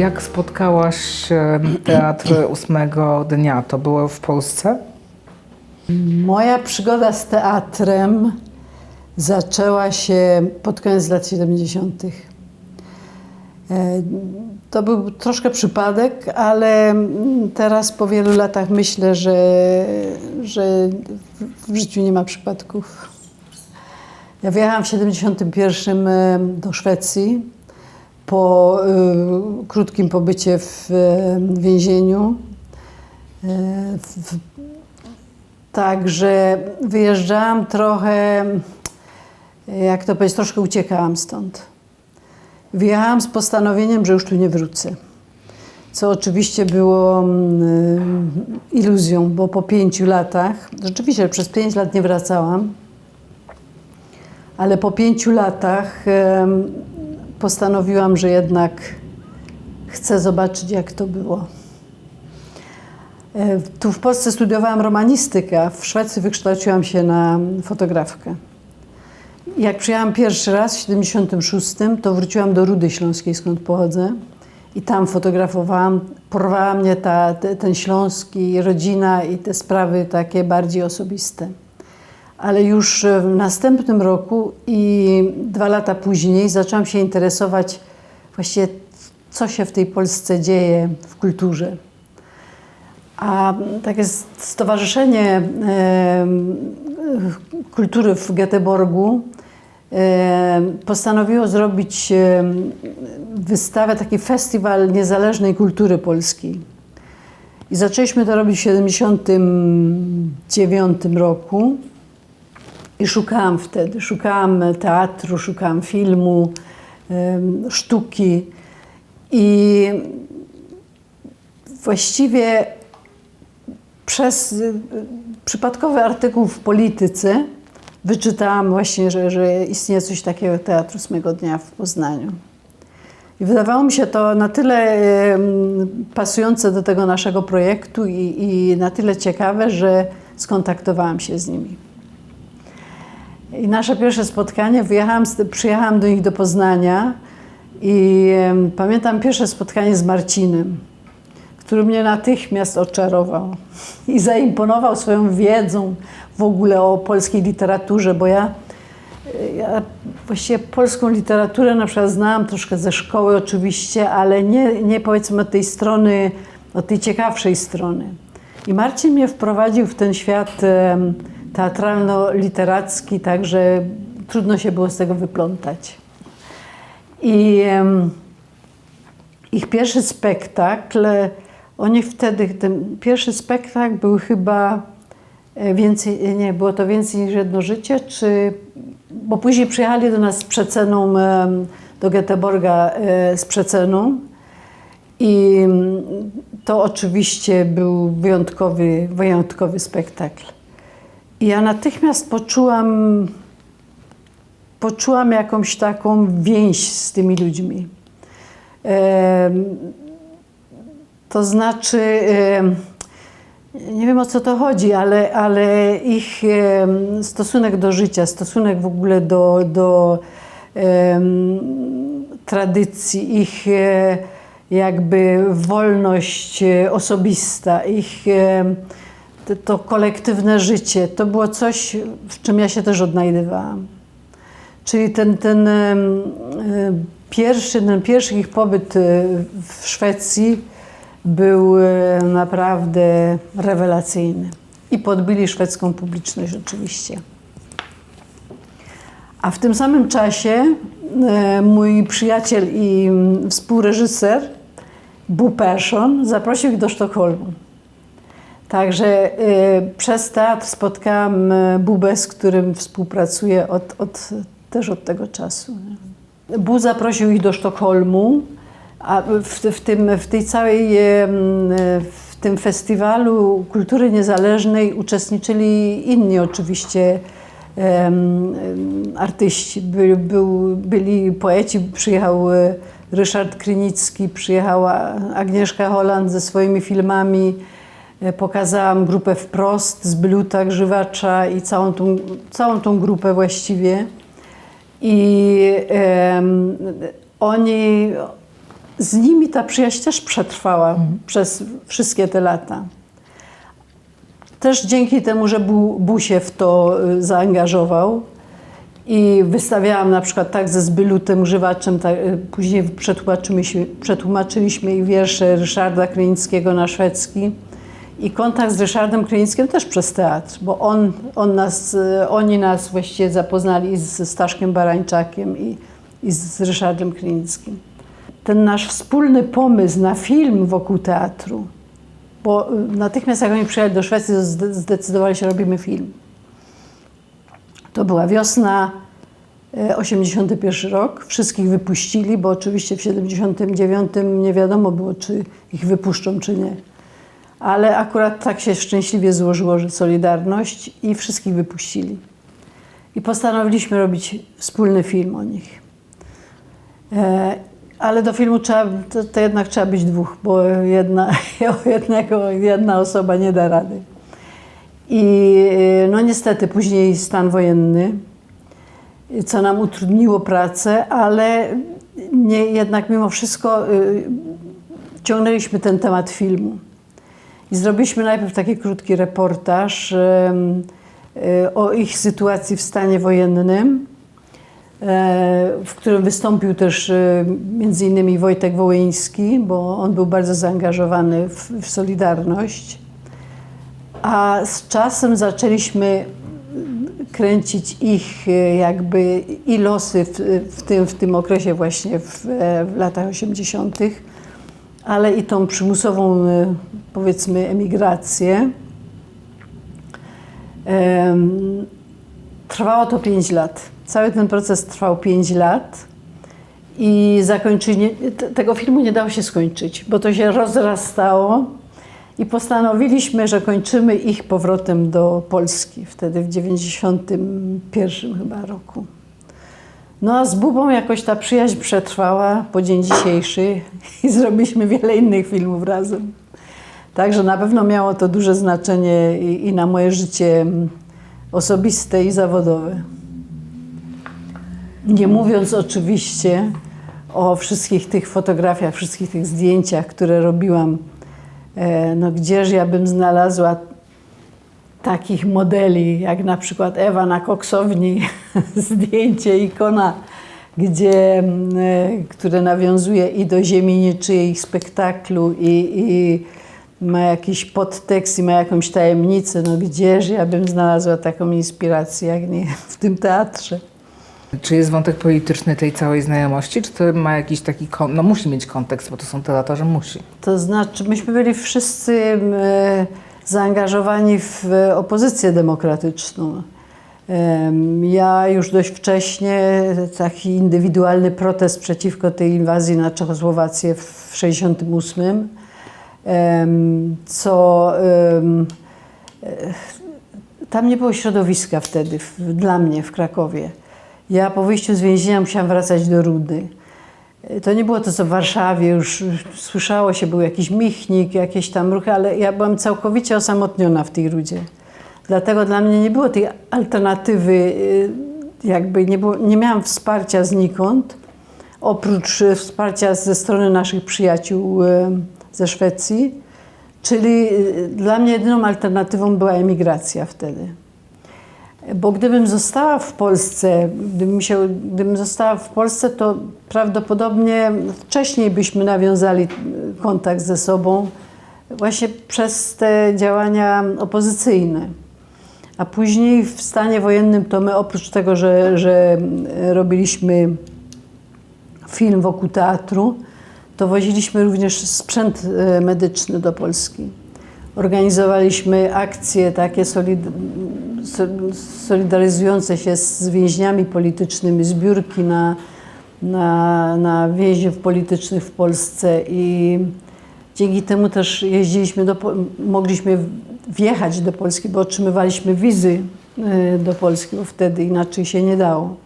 jak spotkałaś teatr ósmego dnia? To było w Polsce? Moja przygoda z teatrem zaczęła się pod koniec lat 70. E, To był troszkę przypadek, ale teraz po wielu latach myślę, że, że w życiu nie ma przypadków. Ja wyjechałam w 71 e, do Szwecji po e, krótkim pobycie w e, więzieniu. E, w, Także wyjeżdżałam trochę, jak to powiedzieć, troszkę uciekałam stąd. Wyjechałam z postanowieniem, że już tu nie wrócę. Co oczywiście było mm, iluzją, bo po pięciu latach, rzeczywiście przez pięć lat nie wracałam, ale po pięciu latach em, postanowiłam, że jednak chcę zobaczyć, jak to było. E, Tu w Polsce studiowałam romanistykę, a w Szwecji wykształciłam się na fotografkę. Jak przyjechałam pierwszy raz w 76, to wróciłam do Rudy Śląskiej, skąd pochodzę. I tam fotografowałam. Porwała mnie ta, te, ten Śląski, rodzina i te sprawy takie bardziej osobiste. Ale już w następnym roku i dwa lata później zaczęłam się interesować właściwie, co się w tej Polsce dzieje w kulturze. A takie Stowarzyszenie em, Kultury w Göteborgu em, postanowiło zrobić wystawę, taki festiwal niezależnej kultury polskiej. I zaczęliśmy to robić w 1979 roku. I szukałam wtedy, szukałam teatru, szukałam filmu, sztuki. I właściwie przez y, przypadkowy artykuł w Polityce wyczytałam właśnie, że, że istnieje coś takiego jak Teatr Ósmego Dnia w Poznaniu. I wydawało mi się to na tyle pasujące do tego naszego projektu i, i na tyle ciekawe, że skontaktowałam się z nimi. I nasze pierwsze spotkanie, wyjechałam, przyjechałam do nich do Poznania i pamiętam pierwsze spotkanie z Marcinem który mnie natychmiast oczarował i zaimponował swoją wiedzą w ogóle o polskiej literaturze, bo ja, ja właściwie polską literaturę na przykład znałam troszkę ze szkoły oczywiście, ale nie, nie powiedzmy od tej strony, od tej ciekawszej strony. I Marcin mnie wprowadził w ten świat teatralno-literacki, tak że trudno się było z tego wyplątać. I em, ich pierwszy spektakl, oni wtedy, ten pierwszy spektakl był chyba e, więcej, nie, było to więcej niż jedno życie, czy, bo później przyjechali do nas z przeceną, do Göteborga e, z przeceną i to oczywiście był wyjątkowy, wyjątkowy spektakl. Ja natychmiast poczułam, poczułam jakąś taką więź z tymi ludźmi. Em, To znaczy, em, nie wiem o co to chodzi, ale, ale ich em, stosunek do życia, stosunek w ogóle do, do em, tradycji, ich e, jakby wolność e, osobista, ich em, to, kolektywne życie, to było coś, w czym ja się też odnajdywałam. Czyli ten, ten pierwszy, ten pierwszy ich pobyt e, w Szwecji był e, naprawdę rewelacyjny. I podbili szwedzką publiczność oczywiście. A w tym samym czasie e, mój przyjaciel i współreżyser Bu Persson zaprosił ich do Sztokholmu. Także e, przez teatr spotkałam e, Bubę, z którym współpracuję od, od, też od tego czasu. nie. Bu zaprosił ich do Sztokholmu, a w, w, tym, w tej całej, em, w tym festiwalu kultury niezależnej uczestniczyli inni oczywiście em, artyści. By, był, byli poeci, przyjechał e, Ryszard Krynicki, przyjechała Agnieszka Holland ze swoimi filmami. E, Pokazałam grupę Wprost z Bluta, Grzywacza i całą tą, całą tą grupę właściwie. I oni z nimi ta przyjaźń też przetrwała przez wszystkie te lata. Też dzięki temu, że Bu, Bu się w to y, zaangażował i wystawiałam na przykład tak ze zbylutem używaczem, tak, y, później przetłumaczyliśmy, przetłumaczyliśmy i wiersze Ryszarda Krynickiego na szwedzki. I kontakt z Ryszardem Krynickim też przez teatr, bo on, on nas, y, oni nas właściwie zapoznali z Staszkiem Barańczakiem i, i z Ryszardem Krynickim. Ten nasz wspólny pomysł na film wokół teatru, bo y, natychmiast jak oni przyjechali do Szwecji, zdecydowali się, robimy film. To była wiosna, e, 81 rok. Wszystkich wypuścili, bo oczywiście w 79 nie wiadomo było, czy ich wypuszczą, czy nie. Ale akurat tak się szczęśliwie złożyło, że Solidarność i wszystkich wypuścili. I postanowiliśmy robić wspólny film o nich. E, ale do filmu trzeba, to, to jednak trzeba być dwóch, bo jedna, jednego, jedna osoba nie da rady. I e, no niestety później stan wojenny, co nam utrudniło pracę, ale nie, jednak mimo wszystko y, ciągnęliśmy ten temat filmu. I zrobiliśmy najpierw taki krótki reportaż y, o ich sytuacji w stanie wojennym, e, w którym wystąpił też y, między innymi Wojtek Wołyński, bo on był bardzo zaangażowany w, Solidarność. A z czasem zaczęliśmy kręcić ich e, jakby i losy w, w, tym, w tym okresie właśnie w, e, w latach 80., ale i tą przymusową e, powiedzmy emigrację. Em, Trwało to 5 lat. Cały ten proces trwał 5 lat i zakończenie te- tego filmu nie dało się skończyć, bo to się rozrastało i postanowiliśmy, że kończymy ich powrotem do Polski, wtedy w 91 chyba roku. No a z Bubą jakoś ta przyjaźń przetrwała po dzień dzisiejszy i zrobiliśmy wiele innych filmów razem. Także na pewno miało to duże znaczenie i, i na moje życie mm, osobiste i zawodowe. Nie mówiąc oczywiście o wszystkich tych fotografiach, wszystkich tych zdjęciach, które robiłam. E, No gdzież ja bym znalazła takich modeli, jak na przykład Ewa na koksowni, zdjęcie, ikona, gdzie, mm, e, które nawiązuje i do ziemi niczyjej spektaklu i, i ma jakiś podtekst i ma jakąś tajemnicę. No gdzież ja bym znalazła taką inspirację, jak nie w tym teatrze. Czy jest wątek polityczny tej całej znajomości, czy to ma jakiś taki, no musi mieć kontekst, bo to są te lata, że musi. To znaczy, myśmy byli wszyscy e, zaangażowani w e, opozycję demokratyczną. Em, Ja już dość wcześnie taki indywidualny protest przeciwko tej inwazji na Czechosłowację w 1968, co e, tam nie było środowiska wtedy dla mnie w Krakowie. Ja po wyjściu z więzienia musiałam wracać do Rudy. To nie było to, co w Warszawie już słyszało się, był jakiś michnik, jakieś tam ruchy, ale ja byłam całkowicie osamotniona w tej Rudzie. Dlatego dla mnie nie było tej alternatywy, y, jakby nie, było, nie miałam wsparcia znikąd, oprócz y, wsparcia ze strony naszych przyjaciół y, ze Szwecji. Czyli dla mnie jedyną alternatywą była emigracja wtedy. Bo gdybym została w Polsce, gdybym, się, gdybym została w Polsce, to prawdopodobnie wcześniej byśmy nawiązali kontakt ze sobą właśnie przez te działania opozycyjne. A później w stanie wojennym to my oprócz tego, że, że robiliśmy film wokół teatru, to woziliśmy również sprzęt e, medyczny do Polski. Organizowaliśmy akcje takie solid, so- solidaryzujące się z więźniami politycznymi, zbiórki na, na, na więźniów politycznych w Polsce i dzięki temu też jeździliśmy do, mogliśmy wjechać do Polski, bo otrzymywaliśmy wizy e, do Polski, bo wtedy inaczej się nie dało,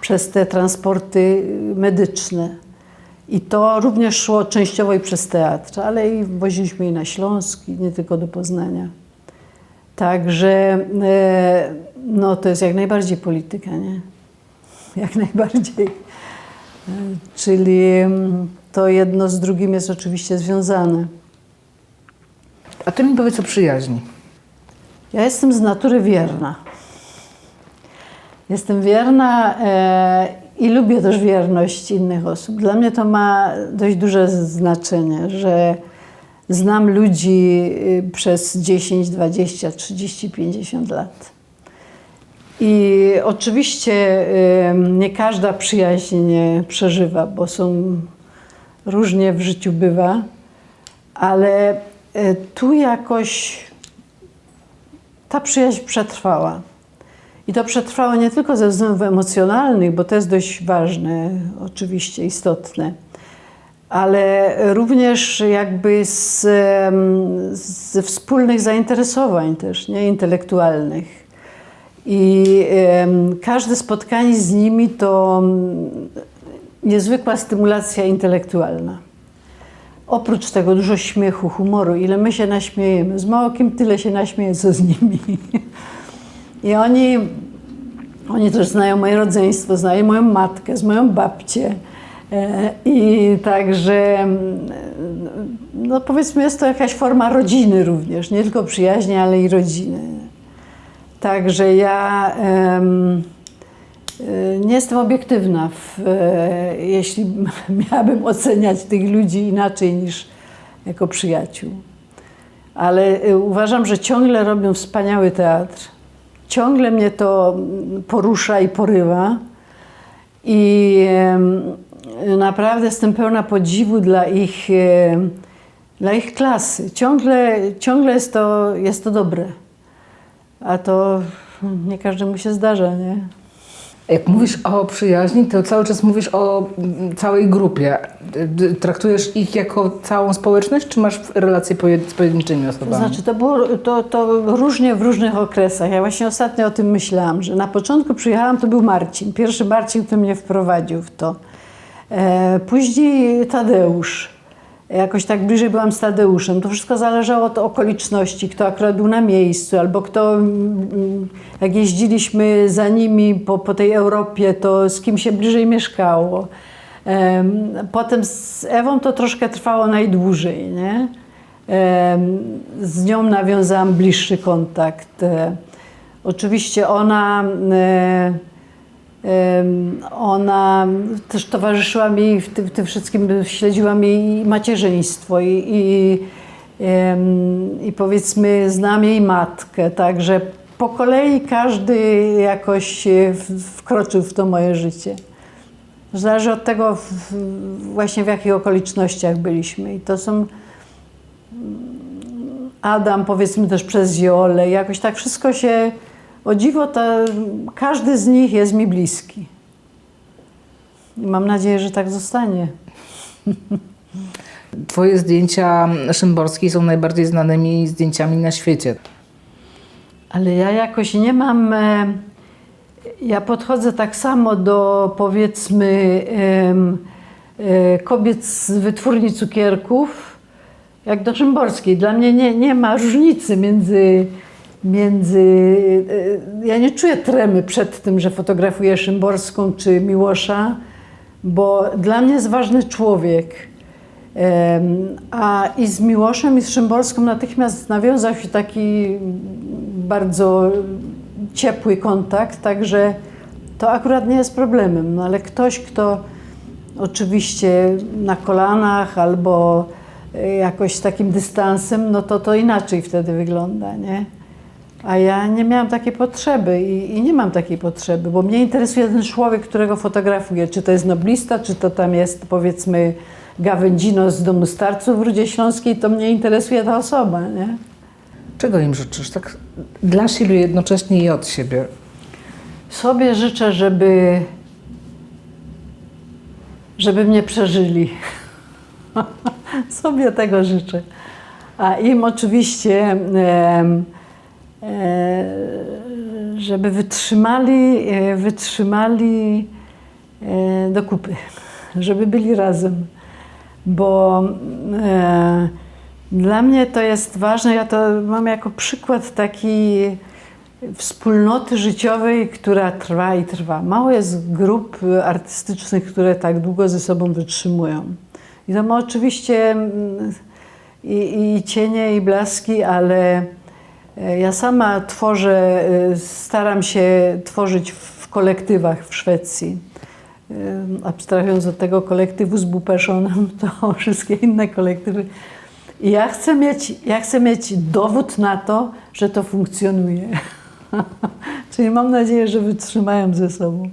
przez te transporty medyczne. I to również szło częściowo i przez teatr, ale i woziliśmy je na Śląsk, i nie tylko do Poznania. Także e, no, to jest jak najbardziej polityka, nie? Jak najbardziej. E, Czyli mm, to jedno z drugim jest oczywiście związane. A ty mi powiedz o przyjaźni. Ja jestem z natury wierna. Jestem wierna e, i lubię też wierność innych osób. Dla mnie to ma dość duże znaczenie, że znam ludzi y, przez 10, 20, 30, 50 lat. I oczywiście nie każda przyjaźń przeżywa, bo są różnie w życiu bywa, ale y, tu jakoś ta przyjaźń przetrwała. I to przetrwało nie tylko ze względów emocjonalnych, bo to jest dość ważne, oczywiście istotne, ale również jakby z, ze wspólnych zainteresowań też, nie intelektualnych. I każde spotkanie z nimi to mm, niezwykła stymulacja intelektualna. Oprócz tego dużo śmiechu, humoru, ile my się naśmiejemy. Z mało tyle się naśmieje, co z nimi. I oni, oni też znają moje rodzeństwo, znają moją matkę, z moją babcię. E, I także, mm, no powiedzmy, jest to jakaś forma rodziny również, nie tylko przyjaźni, ale i rodziny. Także ja e, nie jestem obiektywna, w, e, jeśli miałabym oceniać tych ludzi inaczej niż jako przyjaciół. Ale uważam, że ciągle robią wspaniały teatr. Ciągle mnie to porusza i porywa. I naprawdę jestem pełna podziwu dla ich, dla ich klasy. Ciągle, ciągle jest, to, jest to dobre. A to nie każdemu się zdarza, nie? Jak mówisz o przyjaźni, to cały czas mówisz o mm, całej grupie. Traktujesz ich jako całą społeczność, czy masz relacje z pojedynczymi To osobami? znaczy, to było to, to różnie w różnych okresach. Ja właśnie ostatnio o tym myślałam, że na początku przyjechałam, to był Marcin. Pierwszy Marcin, który mnie wprowadził w to. E, później Tadeusz. Jakoś tak bliżej byłam z Tadeuszem. To wszystko zależało od okoliczności, kto akurat był na miejscu, albo kto, mm, jak jeździliśmy za nimi po, po tej Europie, to z kim się bliżej mieszkało. Em, Potem z Ewą to troszkę trwało najdłużej, nie? Z nią nawiązałam bliższy kontakt. E, Oczywiście ona, e, ona też towarzyszyła mi w tym, tym wszystkim, śledziła mi macierzyństwo i, i, i powiedzmy znam jej matkę, także po kolei każdy jakoś e, wkroczył w to moje życie. Zależy od tego w, właśnie w jakich okolicznościach byliśmy. I to są Adam, powiedzmy też przez Jolę, jakoś tak wszystko się, o dziwo, to każdy z nich jest mi bliski. I mam nadzieję, że tak zostanie. Twoje zdjęcia Szymborskiej są najbardziej znanymi zdjęciami na świecie. Ale ja jakoś nie mam. E, ja podchodzę tak samo do powiedzmy e, kobiet z wytwórni cukierków, jak do Szymborskiej. Dla mnie nie, nie ma różnicy między. Między e, ja nie czuję tremy przed tym, że fotografuję Szymborską czy Miłosza, bo dla mnie jest ważny człowiek. A i z Miłoszem i z Szymborską natychmiast nawiązał się taki bardzo ciepły kontakt, także to akurat nie jest problemem. No ale ktoś, kto oczywiście na kolanach albo e, jakoś takim dystansem, no to to inaczej wtedy wygląda, nie? A ja nie miałam takiej potrzeby i, i nie mam takiej potrzeby, bo mnie interesuje ten człowiek, którego fotografuję. Czy to jest noblista, czy to tam jest powiedzmy gawędzino z domu starców w Rudzie Śląskiej, to mnie interesuje ta osoba, nie? Czego im życzysz? Tak dla siebie jednocześnie i od siebie. Sobie życzę, żeby, żeby mnie przeżyli. Sobie tego życzę. A im oczywiście, e, żeby wytrzymali, e, wytrzymali e, do kupy, żeby byli razem. Bo e, dla mnie to jest ważne, ja to mam jako przykład taki wspólnoty życiowej, która trwa i trwa. Mało jest grup artystycznych, które tak długo ze sobą wytrzymują. I to ma oczywiście mm, i, i cienie, i blaski, ale e, ja sama tworzę, e, staram się tworzyć w kolektywach w Szwecji. E, Abstrahując od tego kolektywu z Bupeszonem, to wszystkie inne kolektywy. I ja chcę mieć, ja chcę mieć dowód na to, że to funkcjonuje. Czyli mam nadzieję, że wytrzymają ze sobą.